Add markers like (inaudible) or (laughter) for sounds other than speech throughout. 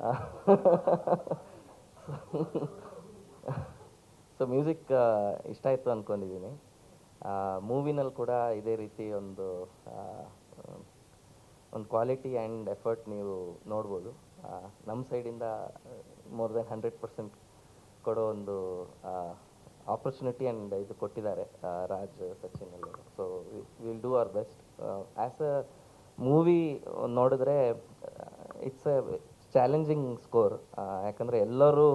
(laughs) So music ಇಷ್ಟ ಆಯಿತು ಅಂದ್ಕೊಂಡಿದ್ದೀನಿ ಮೂವಿನಲ್ಲಿ ಕೂಡ ಇದೇ ರೀತಿ ಒಂದು ಒಂದು ಕ್ವಾಲಿಟಿ ಆ್ಯಂಡ್ ಎಫರ್ಟ್ ನೀವು ನೋಡ್ಬೋದು. ನಮ್ಮ ಸೈಡಿಂದ ಮೋರ್ ದೆನ್ ಹಂಡ್ರೆಡ್ ಪರ್ಸೆಂಟ್ ಕೊಡೋ ಒಂದು ಆಪರ್ಚುನಿಟಿ ಆ್ಯಂಡ್ ಇದು ಕೊಟ್ಟಿದ್ದಾರೆ ರಾಜ್, ಸಚಿನ್ ಅಲ್ಲಿ so will do our best as a movie ನೋಡಿದ್ರೆ ಇಟ್ಸ್ ಎ ಚಾಲೆಂಜಿಂಗ್ ಸ್ಕೋರ್ ಯಾಕಂದರೆ ಎಲ್ಲರೂ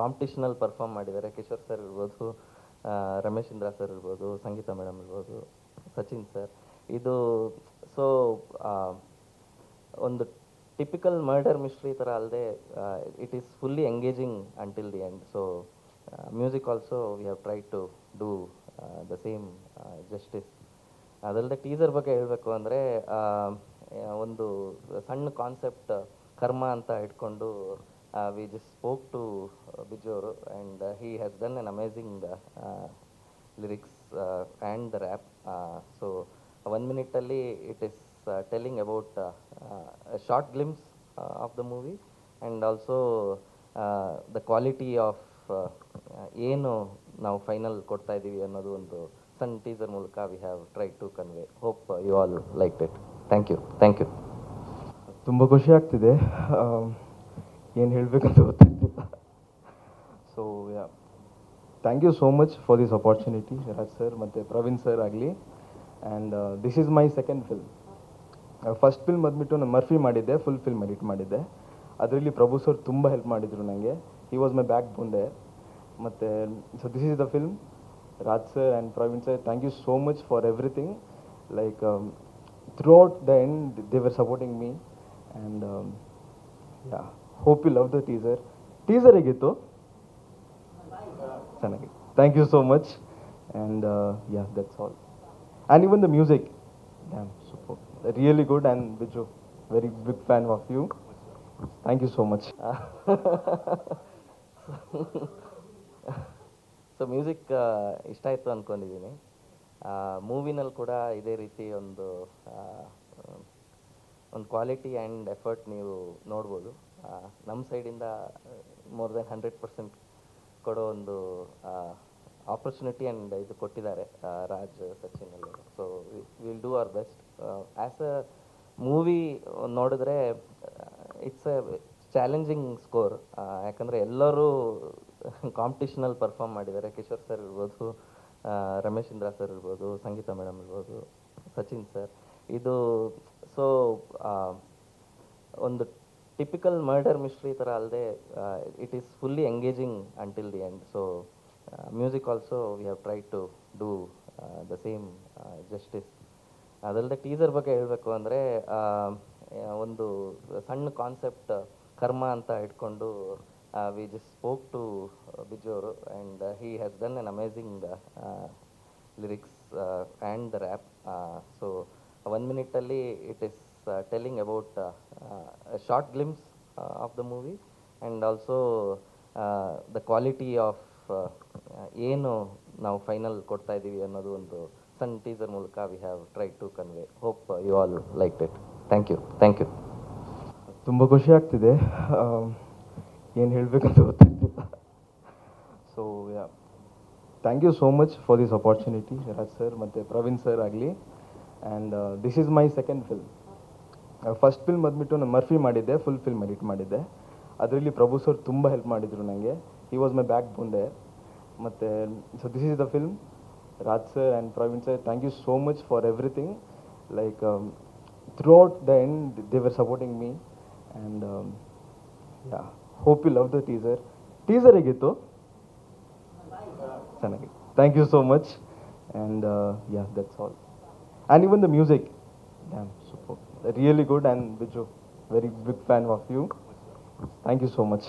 ಕಾಂಪಿಟೇಷನಲ್ಲಿ ಪರ್ಫಾರ್ಮ್ ಮಾಡಿದ್ದಾರೆ. ಕಿಶೋರ್ ಸರ್ ಇರ್ಬೋದು ರಮೇಶ್ ಇಂದ್ರ ಸರ್ ಇರ್ಬೋದು, ಸಂಗೀತ ಮೇಡಮ್ ಇರ್ಬೋದು, ಸಚಿನ್ ಸರ್ ಇದು ಸೊ ಒಂದು ಟಿಪಿಕಲ್ ಮರ್ಡರ್ ಮಿಸ್ಟ್ರಿ ಥರ ಅಲ್ಲದೆ it is fully engaging until the end so music also we have try to do the same justice ಅದಲ್ಲದೆ ಟೀಸರ್ ಬಗ್ಗೆ ಹೇಳಬೇಕು ಅಂದರೆ ಒಂದು ಸಣ್ಣ ಕಾನ್ಸೆಪ್ಟ್ ಕರ್ಮ ಅಂತ ಇಟ್ಕೊಂಡು we just spoke to Bijoru and he has done an amazing lyrics and the rap so one ಮಿನಿಟಲ್ಲಿ it is telling about short glimpse of the movie and also the quality of ಏನು ನಾವು final ಕೊಡ್ತಾ ಇದ್ದೀವಿ ಅನ್ನೋದು ಒಂದು ಸಣ್ಣ teaser ಮೂಲಕ we have try to convey hope you all like it thank you thank you ತುಂಬ ಖುಷಿ ಆಗ್ತಿದೆ. ಏನು ಹೇಳಬೇಕಂತ ಗೊತ್ತಿಲ್ಲ. So yeah thank you so much for this opportunity Raj sir ಮತ್ತು ಪ್ರವೀಣ್ ಸರ್ ಆಗಲಿ. And this is my second film first film ಬಂದ್ಬಿಟ್ಟು ನಾನು ಮರ್ಫಿ ಮಾಡಿದ್ದೆ ಫುಲ್ ಫಿಲ್ಮ್ ಎಡಿಟ್ ಮಾಡಿದ್ದೆ. ಅದರಲ್ಲಿ ಪ್ರಭು ಸರ್ ತುಂಬ ಹೆಲ್ಪ್ ಮಾಡಿದರು ನನಗೆ he was my backbone ಮತ್ತು so this is the film Raj sir and Praveen sir thank you so much for everything like throughout the end they were supporting me and yeah hope you love the teaser teaser ಹೇಗಿತ್ತು? ಚೆನ್ನಾಗಿ thank you so much and yeah that's all and even the music damn super really good and Biju very big fan of you thank you so much so music ಇಷ್ಟ ಆಯಿತು ಅಂದ್ಕೊಂಡಿದ್ದೀನಿ ಮೂವಿನಲ್ಲಿ ಕೂಡ ಇದೇ ರೀತಿ ಒಂದು ಆ, ಒಂದು ಕ್ವಾಲಿಟಿ ಆ್ಯಂಡ್ ಎಫರ್ಟ್ ನೀವು ನೋಡ್ಬೋದು. ನಮ್ಮ ಸೈಡಿಂದ ಮೋರ್ ದೆನ್ ಹಂಡ್ರೆಡ್ ಪರ್ಸೆಂಟ್ ಕೊಡೋ ಒಂದು ಆಪರ್ಚುನಿಟಿ ಆ್ಯಂಡ್ ಇದು ಕೊಟ್ಟಿದ್ದಾರೆ ರಾಜ್ ಸಚಿನ್ ಅಲ್ಲಿ so will do our best as a movie ನೋಡಿದ್ರೆ ಇಟ್ಸ್ ಎ ಚಾಲೆಂಜಿಂಗ್ ಸ್ಕೋರ್ ಯಾಕಂದರೆ ಎಲ್ಲರೂ ಕಾಂಪಿಟೇಷನಲ್ಲಿ ಪರ್ಫಾರ್ಮ್ ಮಾಡಿದ್ದಾರೆ. ಕಿಶೋರ್ ಸರ್ ಇರ್ಬೋದು ರಮೇಶ್ ಇಂದ್ರ ಸರ್ ಇರ್ಬೋದು, ಸಂಗೀತ ಮೇಡಮ್ ಇರ್ಬೋದು, ಸಚಿನ್ ಸರ್ ಇದು ಸೊ ಒಂದು ಟಿಪಿಕಲ್ ಮರ್ಡರ್ ಮಿಸ್ಟ್ರಿ ಥರ ಅಲ್ಲದೆ it is fully engaging until the end so music also we have try to do the same justice ಅದಲ್ಲದೆ ಟೀಸರ್ ಬಗ್ಗೆ ಹೇಳಬೇಕು ಅಂದರೆ ಒಂದು ಸಣ್ಣ ಕಾನ್ಸೆಪ್ಟ್ ಕರ್ಮ ಅಂತ ಇಟ್ಕೊಂಡು we just spoke to Biju ಅವರು and he has done an amazing lyrics and the rap so one ಮಿನಿಟಲ್ಲಿ it is telling about short glimpse of the movie and also the quality of ಏನು ನಾವು final ಕೊಡ್ತಾ ಇದ್ದೀವಿ ಅನ್ನೋದು ಒಂದು ಸಣ್ಣ teaser ಮೂಲಕ we have try to convey hope you all like it thank you thank you ತುಂಬ ಖುಷಿ ಆಗ್ತಿದೆ. ಏನು ಹೇಳಬೇಕಂತ ಗೊತ್ತಾಗ್ತಿಲ್ಲ so thank you so much for this opportunity Raj sir ಮತ್ತು ಪ್ರವೀಣ್ ಸರ್ ಆಗಲಿ. And this is my second film first film ಬಂದ್ಬಿಟ್ಟು ನಾನು ಮರ್ಫಿ ಮಾಡಿದ್ದೆ ಫುಲ್ ಫಿಲ್ಮ್ ಎಡಿಟ್ ಮಾಡಿದ್ದೆ. ಅದರಲ್ಲಿ ಪ್ರಭು ಸರ್ ತುಂಬ ಹೆಲ್ಪ್ ಮಾಡಿದರು ನನಗೆ ಹಿ ವಾಸ್ ಮೈ ಬ್ಯಾಕ್ ಬೂಂದೆ ಮತ್ತು so this is the film Raj sir and Praveen sir thank you so much for everything like throughout the end they were supporting me and yeah hope you love the teaser teaser ಹೇಗಿತ್ತು? ಚೆನ್ನಾಗಿ thank you so much and yeah that's all And even the music, damn, super. Really good and Biju, very big fan of you. Thank you so much.